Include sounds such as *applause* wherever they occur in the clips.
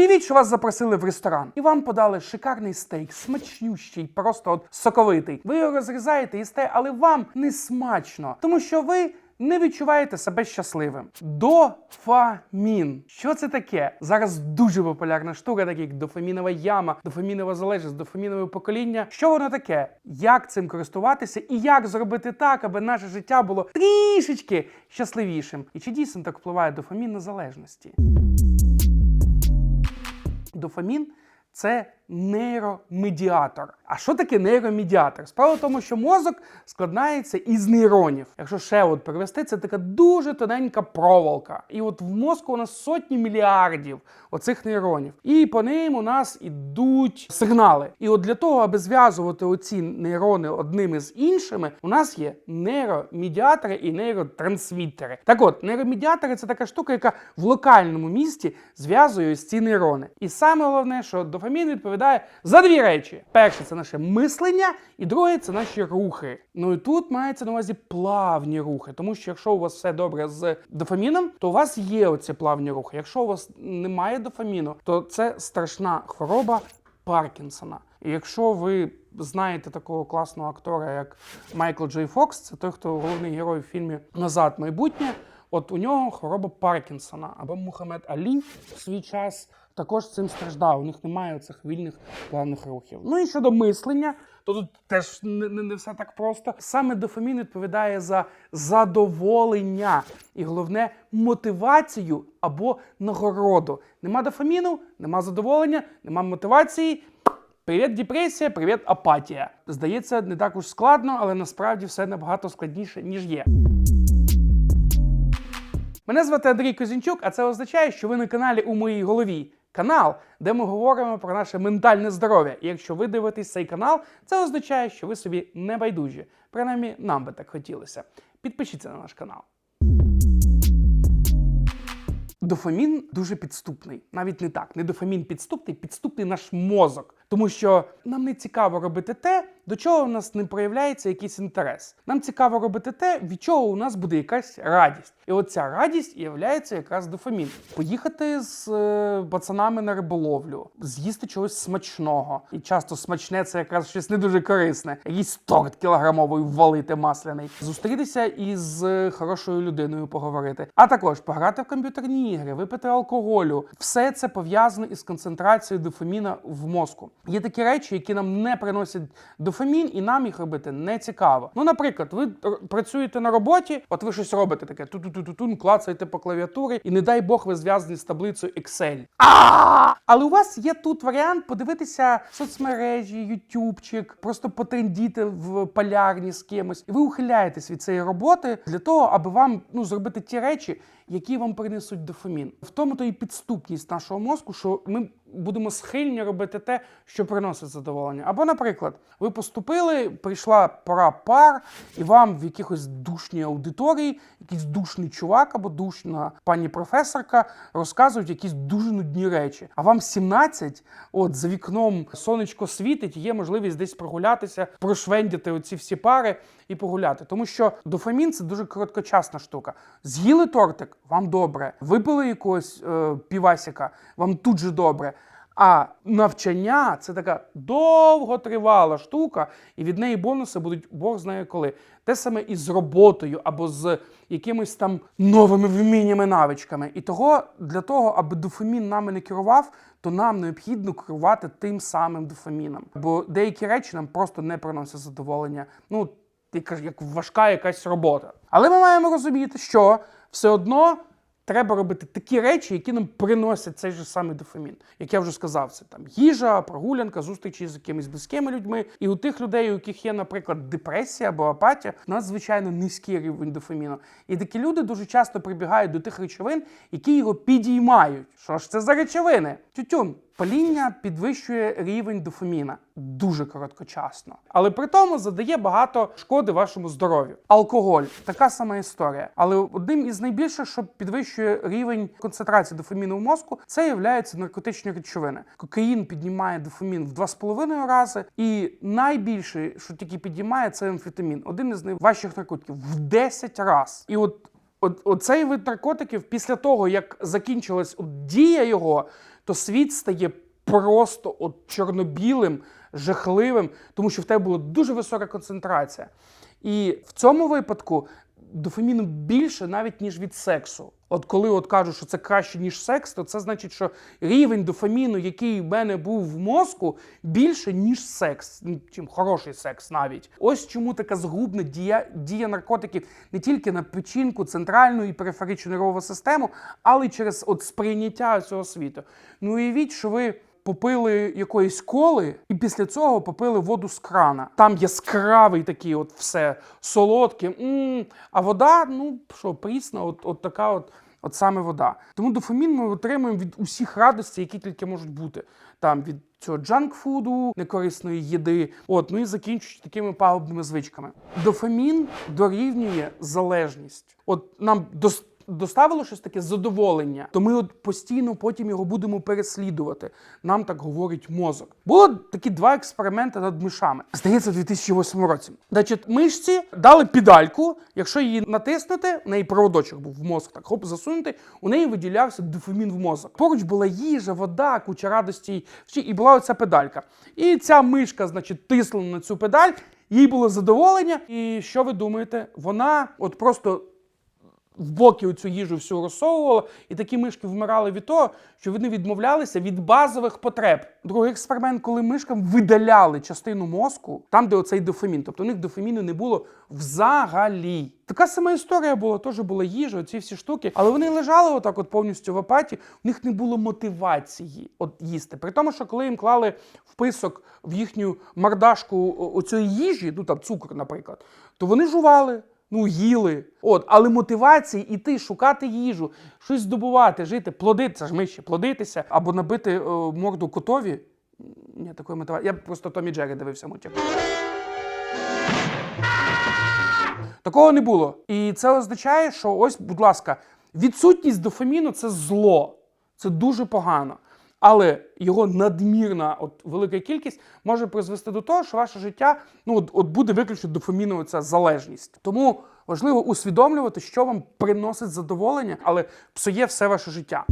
Уявіть, що вас запросили в ресторан, і вам подали шикарний стейк, смачнющий, просто от соковитий. Ви його розрізаєте, їсте, але вам не смачно, тому що ви. Не відчуваєте себе щасливим. Дофамін. Що це таке? Зараз дуже популярна штука, так як дофамінова яма, дофамінова залежність, дофамінове покоління. Що воно таке? Як цим користуватися і як зробити так, аби наше життя було трішечки щасливішим? І чи дійсно так впливає дофамін на залежності? Дофамін це нейромедіатор. А що таке нейромедіатор? Справа в тому, що мозок складається із нейронів. Якщо ще от перевести, це така дуже тоненька проволока. І от в мозку у нас сотні мільярдів оцих нейронів. І по ним у нас ідуть сигнали. І от для того, аби зв'язувати оці нейрони одними з іншими, у нас є нейромедіатори і нейротрансмітери. Так от, нейромедіатори це така штука, яка в локальному місці зв'язує ці нейрони. І саме головне, що дофамін відповідає за дві речі: перше це наше мислення, і друге це наші рухи. Ну і тут мається на увазі плавні рухи, тому що якщо у вас все добре з дофаміном, то у вас є оці плавні рухи. Якщо у вас немає дофаміну, то це страшна хвороба Паркінсона. І якщо ви знаєте такого класного актора, як Майкл Джей Фокс, це той, хто головний герой в фільмі Назад майбутнє. От у нього хвороба Паркінсона або Мухаммед Алі в свій час також цим страждав. У них немає цих вільних плавних рухів. Ну і щодо мислення, то тут теж не, не, не все так просто. Саме дофамін відповідає за задоволення і головне мотивацію або нагороду. Нема дофаміну, нема задоволення, нема мотивації. Привіт, депресія, привіт, апатія. Здається, не так уж складно, але насправді все набагато складніше, ніж є. Мене звати Андрій Козінчук, а це означає, що ви на каналі у моїй голові. Канал, де ми говоримо про наше ментальне здоров'я. І якщо ви дивитесь цей канал, це означає, що ви собі не байдужі. Принаймні, нам би так хотілося. Підпишіться на наш канал. Дофамін дуже підступний. Навіть не так. Не дофамін підступний, підступний наш мозок. Тому що нам не цікаво робити те, до чого у нас не проявляється якийсь інтерес. Нам цікаво робити те, від чого у нас буде якась радість. І оця радість являється якраз дофамін. Поїхати з е, пацанами на риболовлю, з'їсти чогось смачного. І часто смачне це якраз щось не дуже корисне. Якийсь торт кілограмовий ввалити масляний, зустрітися із е, хорошою людиною поговорити, а також пограти в комп'ютерні ігри, випити алкоголю. Все це пов'язано із концентрацією дофаміна в мозку. Є такі речі, які нам не приносять і нам їх робити не цікаво. Ну, наприклад, ви працюєте на роботі, от ви щось робите таке, ту-ту-ту-тун, клацаєте по клавіатурі, і не дай Бог ви зв'язані з таблицею Excel. Але у вас є тут варіант подивитися соцмережі, ютубчик, просто потрендіти в полярні з кимось. І ви ухиляєтесь від цієї роботи для того, аби вам ну, зробити ті речі, які вам принесуть дофамін. В тому то і підступність нашого мозку, що ми будемо схильні робити те, що приносить задоволення. Або, наприклад, ви поступили, прийшла пора пар, і вам в якихось душній аудиторії якийсь душний чувак або душна пані професорка розказують якісь дуже нудні речі. А вам 17, от за вікном сонечко світить, є можливість десь прогулятися, прошвендяти оці всі пари і погуляти. Тому що дофамін це дуже короткочасна штука. З'їли тортик, вам добре. Випили якогось е, півасіка, вам тут же добре. А навчання це така довготривала штука, і від неї бонуси будуть Бог знає коли. Те саме і з роботою або з якимись там новими вміннями, навичками. І того для того, аби дофамін нами не керував, то нам необхідно керувати тим самим дофаміном. Бо деякі речі нам просто не приносять задоволення. Ну, як важка якась робота. Але ми маємо розуміти, що все одно треба робити такі речі, які нам приносять цей же самий дофамін. Як я вже сказав, це там їжа, прогулянка, зустрічі з якимись близькими людьми. І у тих людей, у яких є, наприклад, депресія або апатія, надзвичайно низький рівень дофаміну. І такі люди дуже часто прибігають до тих речовин, які його підіймають. Що ж це за речовини? Тютюн. Паління підвищує рівень дофаміна дуже короткочасно, але при тому задає багато шкоди вашому здоров'ю. Алкоголь така сама історія. Але одним із найбільших, що підвищує рівень концентрації дофаміну в мозку, це являються наркотичні речовини. Кокаїн піднімає дофамін в 2,5 рази, і найбільше, що тільки піднімає, це амфетамін. Один із найважчих наркотиків в 10 разів. І от, оцей вид наркотиків, після того, як закінчилась от дія його, то світ стає просто от чорно-білим, жахливим, тому що в тебе була дуже висока концентрація. І в цьому випадку дофаміну більше навіть ніж від сексу. От коли от кажуть, що це краще, ніж секс, то це значить, що рівень дофаміну, який в мене був в мозку, більше, ніж секс, ну, чим хороший секс навіть. Ось чому така згубна дія, дія наркотиків не тільки на печінку, центральну і периферичну нервову систему, але й через от сприйняття цього світу. Ну уявіть, що ви попили якоїсь коли, і після цього попили воду з крана. Там яскравий такий, от все солодке. а вода, ну що, прісна, от, от така от. От саме вода. Тому дофамін ми отримуємо від усіх радостей, які тільки можуть бути. Там від цього джанк-фуду, некорисної їди, от, ну і закінчуючи такими пагубними звичками. Дофамін дорівнює залежність. От нам дос- доставило щось таке задоволення, то ми от постійно потім його будемо переслідувати. Нам так говорить мозок. Було такі два експерименти над мишами. Здається, в 2008 році. Значить, мишці дали педальку. Якщо її натиснути, в неї проводочок був в мозок, так хоп, засунути, у неї виділявся дофамін в мозок. Поруч була їжа, вода, куча радості, і була оця педалька. І ця мишка, значить, тиснула на цю педаль. Їй було задоволення, і що ви думаєте? Вона от просто в боки оцю їжу всю розсовувала, і такі мишки вмирали від того, що вони відмовлялися від базових потреб. Другий експеримент, коли мишкам видаляли частину мозку, там, де оцей дофамін. Тобто у них дофаміну не було взагалі. Така сама історія була, теж була їжа, ці всі штуки, але вони лежали отак, от повністю в апаті. У них не було мотивації от їсти. При тому, що коли їм клали вписок в їхню мордашку оцієї їжі, ну там цукор, наприклад, то вони жували. Ну, їли. От, але мотивації іти, шукати їжу, щось здобувати, жити, плодитися ж миші, плодитися або набити е, морду котові. Ні, такої мотивації. Я просто Томі Джері дивився мультик. Такого не було. І це означає, що ось, будь ласка, відсутність дофаміну це зло. Це дуже погано. Але його надмірна, от велика кількість може призвести до того, що ваше життя ну от, от буде виключно дофамінова ця залежність. Тому важливо усвідомлювати, що вам приносить задоволення, але псує все ваше життя.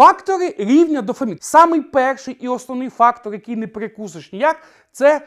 Фактори рівня дофаміну. Самий перший і основний фактор, який не перекусиш ніяк, це,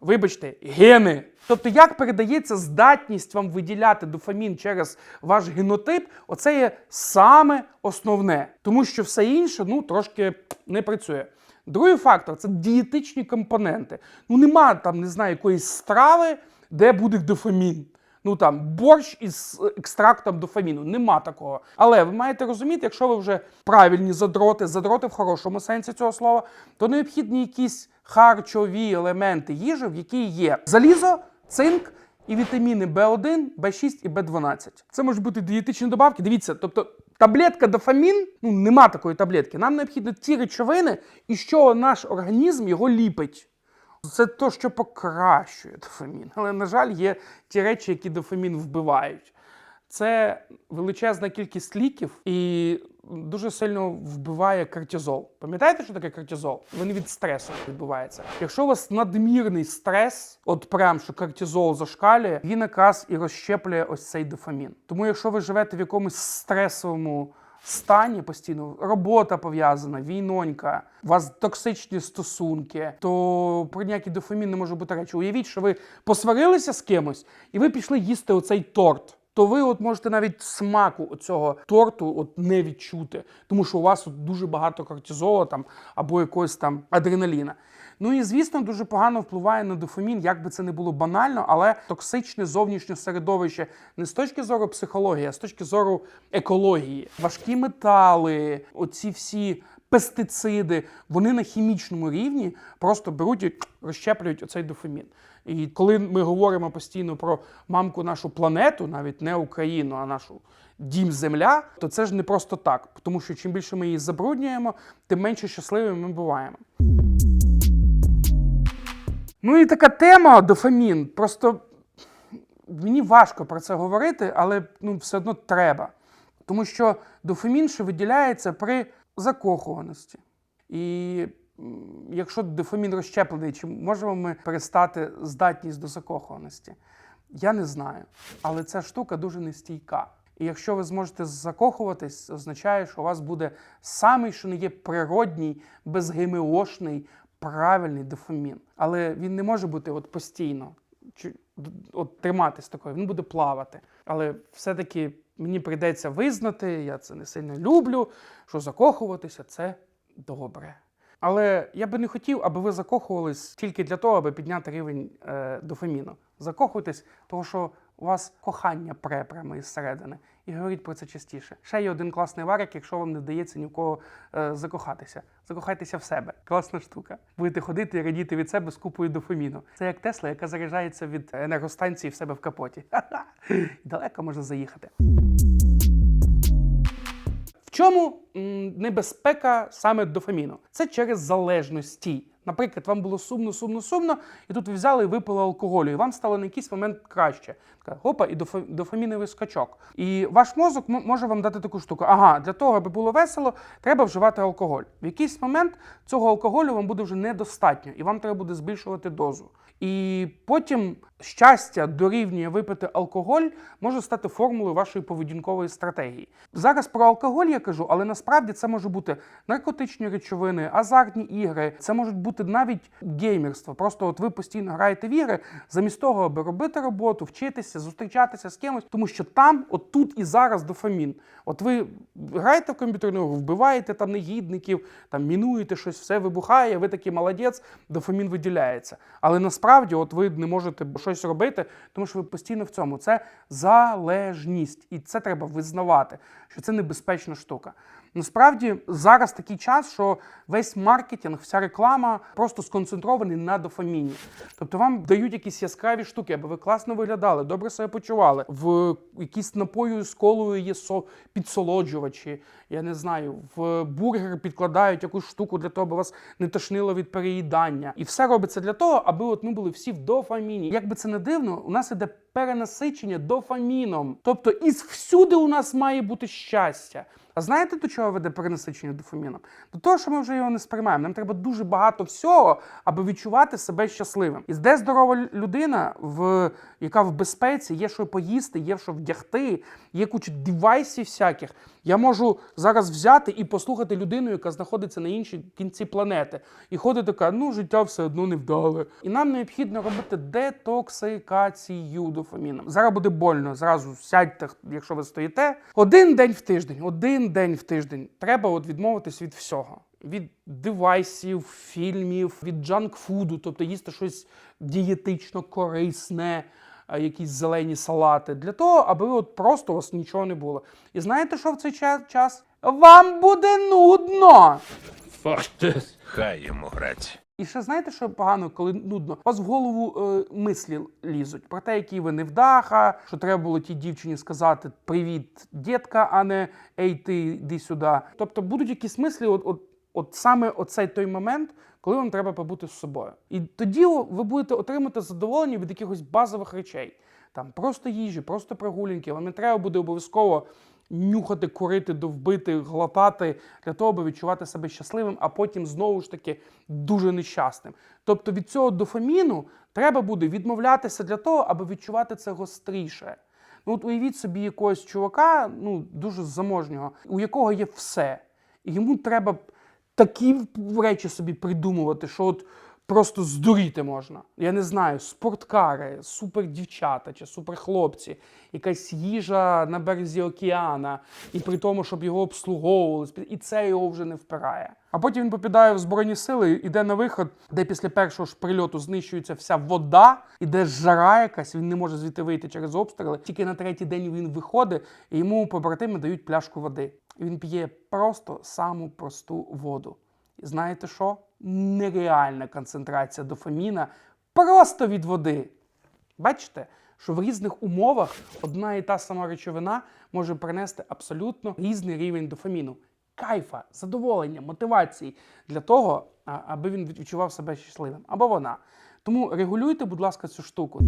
вибачте, гени. Тобто, як передається здатність вам виділяти дофамін через ваш генотип, оце є саме основне. Тому що все інше ну, трошки не працює. Другий фактор це дієтичні компоненти. Ну, нема там, не знаю, якоїсь страви, де буде дофамін. Ну там борщ із екстрактом дофаміну. Нема такого. Але ви маєте розуміти, якщо ви вже правильні задроти, задроти в хорошому сенсі цього слова, то необхідні якісь харчові елементи їжі, в якій є залізо, цинк і вітаміни В1, В6 і В12. Це можуть бути дієтичні добавки. Дивіться, тобто. Таблетка дофамін, ну нема такої таблетки. Нам необхідно ті речовини, і що наш організм його ліпить. Це то, що покращує дофамін. Але, на жаль, є ті речі, які дофамін вбивають. Це величезна кількість ліків і дуже сильно вбиває кортизол. Пам'ятаєте, що таке кортизол? Він від стресу відбувається. Якщо у вас надмірний стрес, от прям що кортизол зашкалює, він якраз і розщеплює ось цей дофамін. Тому, якщо ви живете в якомусь стресовому стані постійно, робота пов'язана, війнонька, у вас токсичні стосунки, то про ніякий дофамін не може бути речі. Уявіть, що ви посварилися з кимось, і ви пішли їсти оцей торт. То ви от можете навіть смаку цього торту от не відчути, тому що у вас от дуже багато кортизолу там або якогось там адреналіна. Ну і звісно, дуже погано впливає на дофамін, як би це не було банально, але токсичне зовнішнє середовище не з точки зору психології, а з точки зору екології. Важкі метали, оці всі пестициди, вони на хімічному рівні просто беруть і розщеплюють оцей дофамін. І коли ми говоримо постійно про мамку нашу планету, навіть не Україну, а нашу дім Земля, то це ж не просто так. Тому що чим більше ми її забруднюємо, тим менше щасливими ми буваємо. Ну і така тема дофамін. Просто мені важко про це говорити, але ну, все одно треба. Тому що дофамін ще виділяється при закохуваності. І якщо дофамін розщеплений, чи можемо ми перестати здатність до закохуваності? Я не знаю, але ця штука дуже нестійка. І якщо ви зможете закохуватись, означає, що у вас буде самий, що не є природній, безгемеошний, правильний дофамін. Але він не може бути от постійно чи- от триматись такою, він буде плавати. Але все-таки мені прийдеться визнати, я це не сильно люблю, що закохуватися це добре. Але я би не хотів, аби ви закохувались тільки для того, аби підняти рівень е, дофаміну. Закохуйтесь, тому що у вас кохання пре прямо із середини. І говоріть про це частіше. Ще є один класний варик, якщо вам не вдається ні в кого е, закохатися. Закохайтеся в себе. Класна штука. Будете ходити і радіти від себе з купою дофаміну. Це як Тесла, яка заряджається від енергостанції в себе в капоті. *laughs* Ха-ха! Далеко можна заїхати. Чому небезпека саме дофаміну? Це через залежності. Наприклад, вам було сумно, сумно, сумно, і тут ви взяли і випили алкоголю, і вам стало на якийсь момент краще. Така, Опа, і дофа- дофаміновий скачок. І ваш мозок може вам дати таку штуку. Ага, для того, аби було весело, треба вживати алкоголь. В якийсь момент цього алкоголю вам буде вже недостатньо, і вам треба буде збільшувати дозу. І потім щастя дорівнює випити алкоголь може стати формулою вашої поведінкової стратегії. Зараз про алкоголь я кажу, але насправді це може бути наркотичні речовини, азартні ігри, це можуть бути навіть геймерство. Просто от ви постійно граєте в ігри, замість того, аби робити роботу, вчитися, зустрічатися з кимось, тому що там, от тут і зараз дофамін. От ви граєте в комп'ютерну гру, вбиваєте там негідників, там мінуєте щось, все вибухає, ви такий молодець, дофамін виділяється. Але насправді, от ви не можете щось робити, тому що ви постійно в цьому. Це залежність, і це треба визнавати, що це небезпечна штука. Насправді зараз такий час, що весь маркетинг, вся реклама просто сконцентрований на дофаміні. Тобто вам дають якісь яскраві штуки, аби ви класно виглядали, добре себе почували. В якісь напою з колою є со підсолоджувачі. Я не знаю, в бургер підкладають якусь штуку для того, аби вас не тошнило від переїдання. І все робиться для того, аби от ми були всі в дофаміні. Як би це не дивно, у нас іде перенасичення дофаміном. Тобто, із всюди у нас має бути щастя. А знаєте, до чого веде перенасичення дофаміном? До того, що ми вже його не сприймаємо. Нам треба дуже багато всього, аби відчувати себе щасливим. І де здорова людина, в, яка в безпеці, є що поїсти, є що вдягти, є куча девайсів всяких. Я можу зараз взяти і послухати людину, яка знаходиться на іншій кінці планети, і ходить така, ну життя все одно невдале. І нам необхідно робити детоксикацію дофаміном. Зараз буде больно. Зразу сядьте, якщо ви стоїте. Один день в тиждень, один день в тиждень. Треба от відмовитись від всього. Від девайсів, фільмів, від джанк-фуду, тобто їсти щось дієтично корисне, якісь зелені салати, для того, аби от просто у вас нічого не було. І знаєте, що в цей час? Вам буде нудно! Хай йому грать. І ще знаєте, що погано, коли нудно? У вас в голову е, мислі лізуть про те, які ви невдаха, що треба було тій дівчині сказати привіт, дітка, а не ей, ти йди сюди. Тобто будуть якісь мислі, от, от, от саме оцей той момент, коли вам треба побути з собою. І тоді ви будете отримати задоволення від якихось базових речей. Там просто їжі, просто прогулянки. Вам не треба буде обов'язково нюхати, курити, довбити, глотати для того, аби відчувати себе щасливим, а потім знову ж таки дуже нещасним. Тобто від цього дофаміну треба буде відмовлятися для того, аби відчувати це гостріше. Ну, от уявіть собі якогось чувака, ну дуже заможнього, у якого є все. І йому треба такі речі собі придумувати, що от просто здуріти можна. Я не знаю, спорткари, супердівчата чи суперхлопці, якась їжа на березі океана, і при тому, щоб його обслуговували, і це його вже не впирає. А потім він попадає в Збройні сили, іде на виход, де після першого ж прильоту знищується вся вода, іде жара якась, він не може звідти вийти через обстріли. Тільки на третій день він виходить, і йому побратими дають пляшку води. Він п'є просто саму просту воду. І знаєте що? Нереальна концентрація дофаміна просто від води. Бачите, що в різних умовах одна і та сама речовина може принести абсолютно різний рівень дофаміну, кайфа, задоволення, мотивації для того, аби він відчував себе щасливим або вона. Тому регулюйте, будь ласка, цю штуку.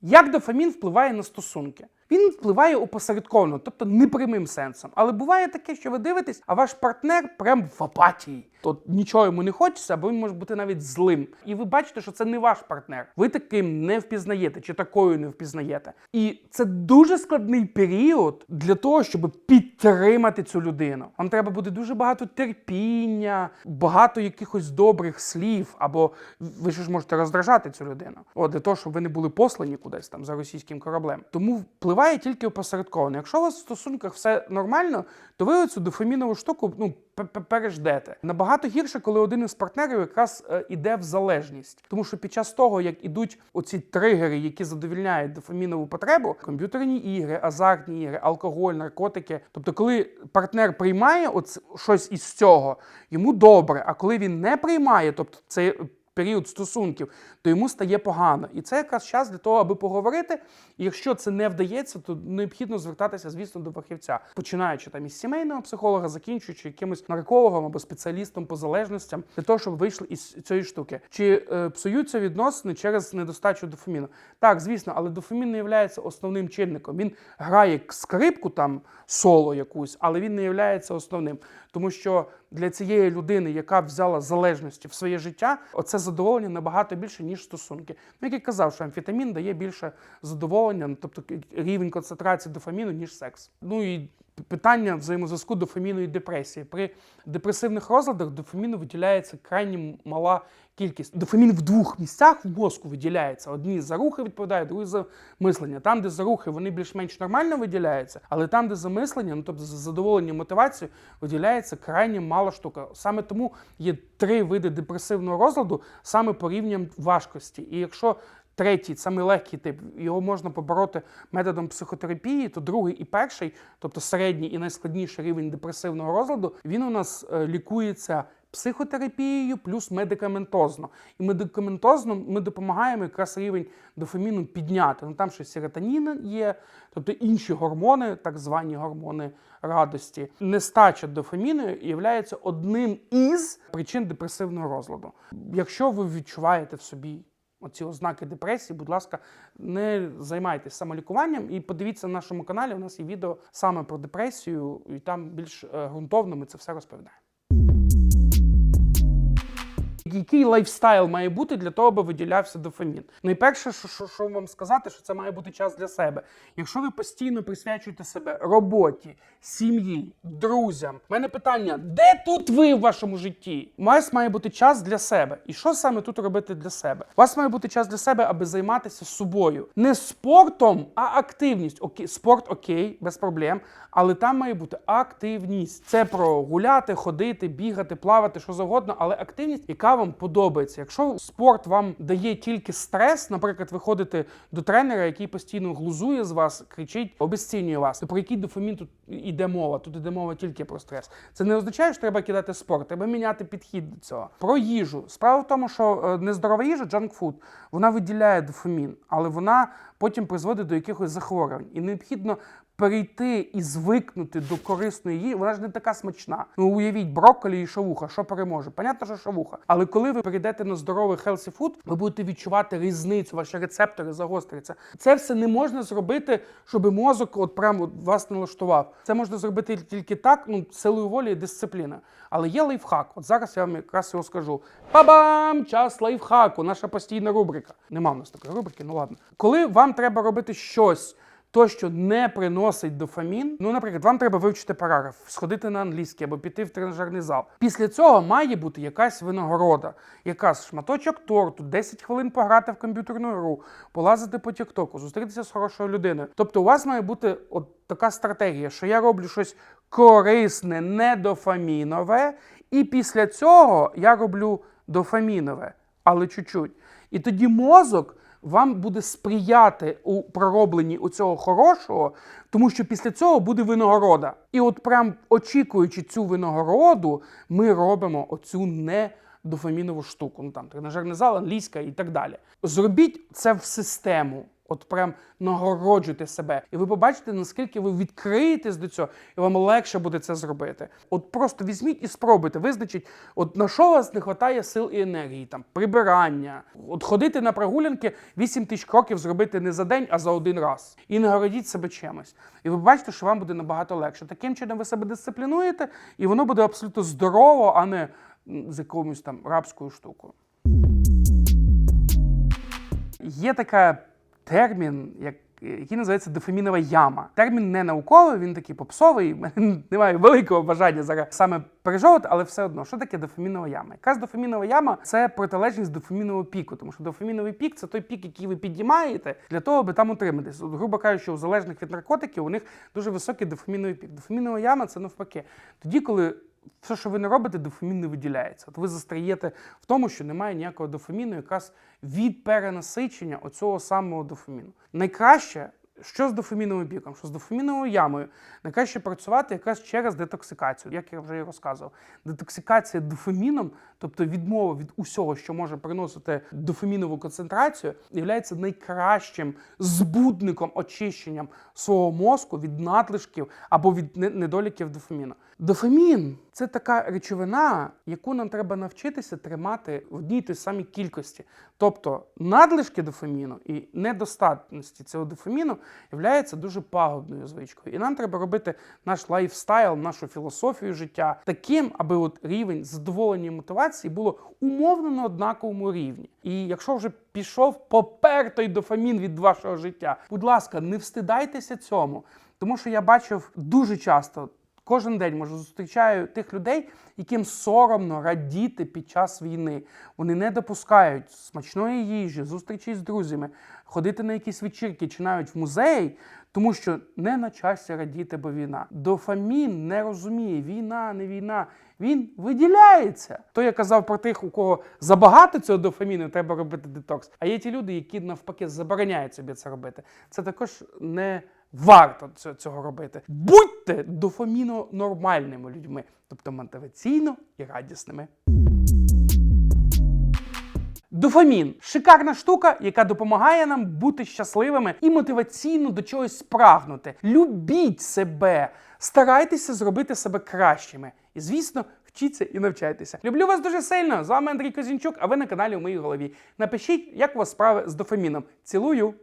Як дофамін впливає на стосунки? Він впливає опосередковано, тобто непрямим сенсом. Але буває таке, що ви дивитесь, а ваш партнер прям в апатії. От нічого йому не хочеться, або він може бути навіть злим. І ви бачите, що це не ваш партнер. Ви таким не впізнаєте чи такою не впізнаєте. І це дуже складний період для того, щоб підтримати цю людину. Вам треба буде дуже багато терпіння, багато якихось добрих слів, або ви ж можете роздражати цю людину. От для того, щоб ви не були послані кудись там за російським кораблем. Тому впливає тільки опосередковано. Якщо у вас в стосунках все нормально, то ви цю дофамінову штуку ну пе- пе- переждете. Набагато гірше, коли один із партнерів якраз е, іде в залежність, тому що під час того, як ідуть оці тригери, які задовільняють дофамінову потребу, комп'ютерні ігри, азартні ігри, алкоголь, наркотики. Тобто, коли партнер приймає оц- щось із цього, йому добре. А коли він не приймає, тобто це період стосунків, то йому стає погано. І це якраз час для того, аби поговорити. І якщо це не вдається, то необхідно звертатися, звісно, до фахівця, починаючи там із сімейного психолога, закінчуючи якимось наркологом або спеціалістом по залежностям, для того, щоб вийшли із цієї штуки. Чи е, псуються відносини через недостачу дофаміну? Так, звісно, але дофамін не є основним чинником. Він грає скрипку там соло якусь, але він не є основним. Тому що для цієї людини, яка взяла залежності в своє життя, оце задоволення набагато більше, ніж стосунки. Ну, як я казав, що амфетамін дає більше задоволення, ну, тобто рівень концентрації дофаміну, ніж секс. Ну і питання взаємозв'язку дофаміну депресії. При депресивних розладах дофаміну виділяється крайні мала кількість. Дофамін в двох місцях в мозку виділяється. Одні за рухи відповідають, другі за мислення. Там, де за рухи вони більш-менш нормально виділяються, але там, де за мислення, ну тобто за задоволення мотивацію, виділяється крайні мало штука. Саме тому є три види депресивного розладу саме по рівням важкості. І якщо Третій, саме легкий тип, його можна побороти методом психотерапії, то другий і перший, тобто середній і найскладніший рівень депресивного розладу, він у нас е, лікується психотерапією плюс медикаментозно. І медикаментозно ми допомагаємо якраз рівень дофаміну підняти. Ну там ще серотонін є, тобто інші гормони, так звані гормони радості. Нестача дофаміну є одним із причин депресивного розладу. Якщо ви відчуваєте в собі оці ознаки депресії, будь ласка, не займайтесь самолікуванням і подивіться на нашому каналі. У нас є відео саме про депресію, і там більш е, ґрунтовно ми це все розповідаємо. Який лайфстайл має бути для того, аби виділявся дофамін? Найперше, що, що, що вам сказати, що це має бути час для себе. Якщо ви постійно присвячуєте себе роботі, сім'ї, друзям, в мене питання: де тут ви в вашому житті? У вас має бути час для себе. І що саме тут робити для себе? У вас має бути час для себе, аби займатися собою. Не спортом, а активність. Окей, спорт окей, без проблем. Але там має бути активність. Це про гуляти, ходити, бігати, плавати, що завгодно, але активність, яка вам подобається. Якщо спорт вам дає тільки стрес, наприклад, ви ходите до тренера, який постійно глузує з вас, кричить, обесцінює вас. То про який дофамін тут іде мова? Тут іде мова тільки про стрес. Це не означає, що треба кидати спорт, треба міняти підхід до цього. Про їжу. Справа в тому, що е, нездорова їжа, джанкфуд, вона виділяє дофамін, але вона потім призводить до якихось захворювань. І необхідно перейти і звикнути до корисної їжі, вона ж не така смачна. Ну уявіть, брокколі і шавуха, що переможе? Понятно, що шавуха. Але коли ви перейдете на здоровий healthy food, ви будете відчувати різницю, ваші рецептори загостряться. Це все не можна зробити, щоб мозок от прямо вас налаштував. Це можна зробити тільки так, ну силою волі і дисципліна. Але є лайфхак. От зараз я вам якраз його скажу. Па-бам! Час лайфхаку, наша постійна рубрика. Нема в нас такої рубрики, ну ладно. Коли вам треба робити щось. То, що не приносить дофамін, ну, наприклад, вам треба вивчити параграф, сходити на англійський або піти в тренажерний зал. Після цього має бути якась винагорода, якась шматочок торту, 10 хвилин пограти в комп'ютерну гру, полазити по тіктоку, зустрітися з хорошою людиною. Тобто, у вас має бути от така стратегія, що я роблю щось корисне, не дофамінове, і після цього я роблю дофамінове, але чуть-чуть. І тоді мозок вам буде сприяти у проробленні у цього хорошого, тому що після цього буде винагорода. І от прям очікуючи цю винагороду, ми робимо оцю не дофамінову штуку. Ну там тренажерний зал, англійська і так далі. Зробіть це в систему. От прям нагороджуйте себе. І ви побачите, наскільки ви відкриєтесь до цього, і вам легше буде це зробити. От просто візьміть і спробуйте, визначіть, от на що у вас не вистачає сил і енергії, там прибирання, от ходити на прогулянки 8 тисяч кроків зробити не за день, а за один раз. І нагородіть себе чимось. І ви бачите, що вам буде набагато легше. Таким чином ви себе дисциплінуєте, і воно буде абсолютно здорово, а не з якоюсь там рабською штукою. Є така термін, як, який називається дофамінова яма. Термін не науковий, він такий попсовий. *laughs* Немає великого бажання зараз саме пережовувати, але все одно, що таке дофамінова яма? Якраз дофамінова яма це протилежність дофамінового піку, тому що дофаміновий пік це той пік, який ви піднімаєте для того, аби там утриматись. От, грубо кажучи, у залежних від наркотиків у них дуже високий дофаміновий пік. Дофамінова яма це навпаки. Тоді, коли все, що ви не робите, дофамін не виділяється. От ви застряєте в тому, що немає ніякого дофаміну, якраз від перенасичення оцього самого дофаміну. Найкраще. Що з дофаміновим піком, що з дофаміновою ямою, найкраще працювати якраз через детоксикацію, як я вже і розказував. Детоксикація дофаміном, тобто відмова від усього, що може приносити дофамінову концентрацію, є найкращим збудником очищенням свого мозку від надлишків або від недоліків дофаміну. Дофамін це така речовина, яку нам треба навчитися тримати в одній той самій кількості. Тобто надлишки дофаміну і недостатності цього дофаміну являється дуже пагубною звичкою. І нам треба робити наш лайфстайл, нашу філософію життя таким, аби от рівень задоволення і мотивації було умовно на однаковому рівні. І якщо вже пішов попертий дофамін від вашого життя, будь ласка, не встидайтеся цьому, тому що я бачив дуже часто. Кожен день може зустрічаю тих людей, яким соромно радіти під час війни. Вони не допускають смачної їжі, зустрічі з друзями, ходити на якісь вечірки чи навіть в музеї, тому що не на часі радіти, бо війна. Дофамін не розуміє, війна, не війна. Він виділяється. То я казав про тих, у кого забагато цього дофаміну, треба робити детокс. А є ті люди, які навпаки забороняють собі це робити. Це також не варто цього- робити. Будьте дофаміно нормальними людьми, тобто мотиваційно і радісними. Дофамін шикарна штука, яка допомагає нам бути щасливими і мотиваційно до чогось прагнути. Любіть себе, старайтеся зробити себе кращими. І, звісно, вчіться і навчайтеся. Люблю вас дуже сильно. З вами Андрій Козінчук, а ви на каналі у моїй голові. Напишіть, як у вас справи з дофаміном. Цілую!